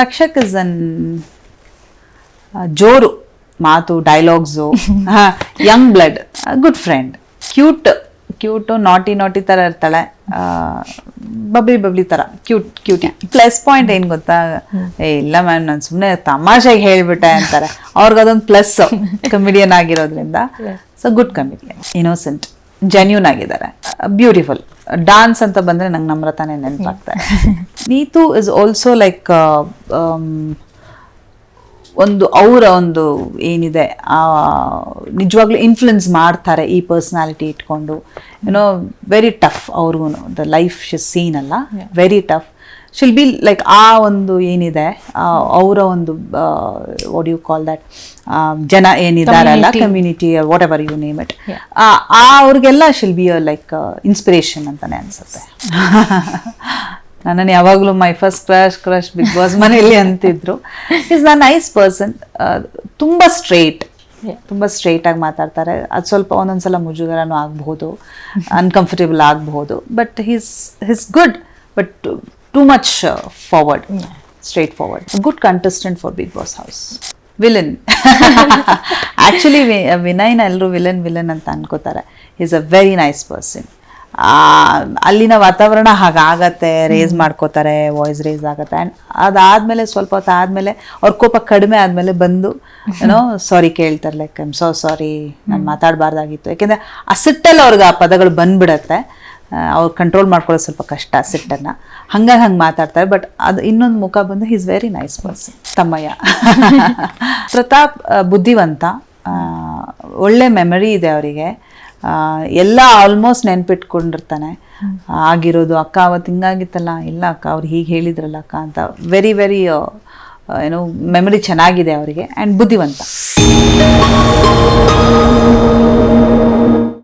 Rakshak is an ಜೋರು ಮಾತು dialogues young blood good friend cute cute naughty naughty ಥರ ಇರ್ತಾಳೆ. ಬಬ್ಲಿ ಬಬ್ಲಿ ಥರ ಕ್ಯೂಟ್ ಕ್ಯೂಟಿ ಪ್ಲಸ್ ಪಾಯಿಂಟ್ ಏನು ಗೊತ್ತಾ? ಏ ಇಲ್ಲ ಮ್ಯಾಮ್ ನಾನು ಸುಮ್ಮನೆ ತಮಾಷೆಗೆ ಹೇಳ್ಬಿಟ್ಟೆ ಅಂತಾರೆ. ಅವ್ರಿಗೆ ಅದೊಂದು ಪ್ಲಸ್ ಕಮಿಡಿಯನ್ ಆಗಿರೋದ್ರಿಂದ. So good comedian innocent genuine ಆಗಿದ್ದಾರೆ. ಬ್ಯೂಟಿಫುಲ್ ಡಾನ್ಸ್ ಅಂತ ಬಂದರೆ ನಂಗೆ ನಮ್ರತಾನೆ ನೆನಪಾಗ್ತಾರೆ ನೀತು ಇಸ್ ಆಲ್ಸೋ ಲೈಕ್ ಒಂದು ಅವರ ಒಂದು ಏನಿದೆ ಆ ನಿಜವಾಗ್ಲೂ ಇನ್ಫ್ಲುಯೆನ್ಸ್ ಮಾಡ್ತಾರೆ ಈ ಪರ್ಸ್ನಾಲಿಟಿ ಇಟ್ಕೊಂಡು. ಯುನೋ ವೆರಿ ಟಫ್ ಅವ್ರಿಗೂ ದ ಲೈಫ್ ಶಿಸ್ ಸೀನ್ ಅಲ್ಲ very tough she'll be like ಆ ಒಂದು ಏನಿದೆ ಅವರ ಒಂದು ವಾಟ್ ಯು ಕಾಲ್ ದಟ್ ಜನ ಏನಿದಾರಲ್ಲ community whatever you name it ಆ ಅವ್ರಿಗೆಲ್ಲ ಶಿಲ್ ಬಿ ಲೈಕ್ ಇನ್ಸ್ಪಿರೇಷನ್ ಅಂತಾನೆ ಅನ್ಸುತ್ತೆ. ನನ್ನನ್ನು ಯಾವಾಗಲೂ my first crush crush big boss ಮನೆಯಲ್ಲಿ ಅಂತಿದ್ರು. ಇಸ್ನ ನೈಸ್ ಪರ್ಸನ್ ತುಂಬ ಸ್ಟ್ರೇಟ್ ತುಂಬ ಸ್ಟ್ರೇಟ್ ಆಗಿ ಮಾತಾಡ್ತಾರೆ. ಅದು ಸ್ವಲ್ಪ ಒಂದೊಂದ್ಸಲ ಮುಜುಗರನೂ ಆಗಬಹುದು ಅನ್ಕಂಫರ್ಟೇಬಲ್ ಆಗಬಹುದು. But he's his good but too much forward straight forward good contestant for big boss house villain actually ವಿನಯ್ನ ಎಲ್ಲರೂ ವಿಲನ್ ವಿಲನ್ ಅಂತ ಅನ್ಕೋತಾರೆ. Is a very nice person ಅಲ್ಲಿನ ವಾತಾವರಣ ಹಾಗಾಗತ್ತೆ ರೇಸ್ ಮಾಡ್ಕೋತಾರೆ ವಾಯ್ಸ್ ರೇಸ್ ಆಗತ್ತೆ. ಆ್ಯಂಡ್ ಅದಾದಮೇಲೆ ಸ್ವಲ್ಪ ಹೊತ್ತು ಆದಮೇಲೆ ಅವ್ರ ಕೋಪ ಕಡಿಮೆ ಆದಮೇಲೆ ಬಂದು ಏನೋ ಸಾರಿ ಕೇಳ್ತಾರೆ ಲೈಕ್ ಐಮ್ ಸೊ ಸಾರಿ ನಾನು ಮಾತಾಡಬಾರ್ದಾಗಿತ್ತು. ಯಾಕೆಂದರೆ ಆ ಸಿಟ್ಟಲ್ಲಿ ಅವ್ರಿಗೆ ಆ ಪದಗಳು ಬಂದ್ಬಿಡತ್ತೆ. ಅವ್ರು ಕಂಟ್ರೋಲ್ ಮಾಡ್ಕೊಳ್ಳೋದು ಸ್ವಲ್ಪ ಕಷ್ಟ, ಸಿಟ್ಟನ್ನು. ಹಂಗಾಗಿ ಹಂಗೆ ಮಾತಾಡ್ತಾರೆ ಬಟ್ ಅದು ಇನ್ನೊಂದು ಮುಖ ಬಂದು ಈಸ್ ವೆರಿ ನೈಸ್ ಪರ್ಸನ್ ತಮ್ಮಯ್ಯ. ಪ್ರತಾಪ್ ಬುದ್ಧಿವಂತ. ಒಳ್ಳೆ ಮೆಮರಿ ಇದೆ ಅವರಿಗೆ. ಎಲ್ಲ ಆಲ್ಮೋಸ್ಟ್ ನೆನ್ಪಿಟ್ಕೊಂಡಿರ್ತಾನೆ. ಆಗಿರೋದು, ಅಕ್ಕ ಅವತ್ತು ಹಿಂಗಾಗಿತ್ತಲ್ಲ? ಇಲ್ಲ ಅಕ್ಕ, ಅವ್ರು ಹೀಗೆ ಹೇಳಿದ್ರಲ್ಲ ಅಕ್ಕ? ಅಂತ ವೆರಿ ವೆರಿ ಏನು ಮೆಮರಿ ಚೆನ್ನಾಗಿದೆ ಅವರಿಗೆ. ಆ್ಯಂಡ್ ಬುದ್ಧಿವಂತ.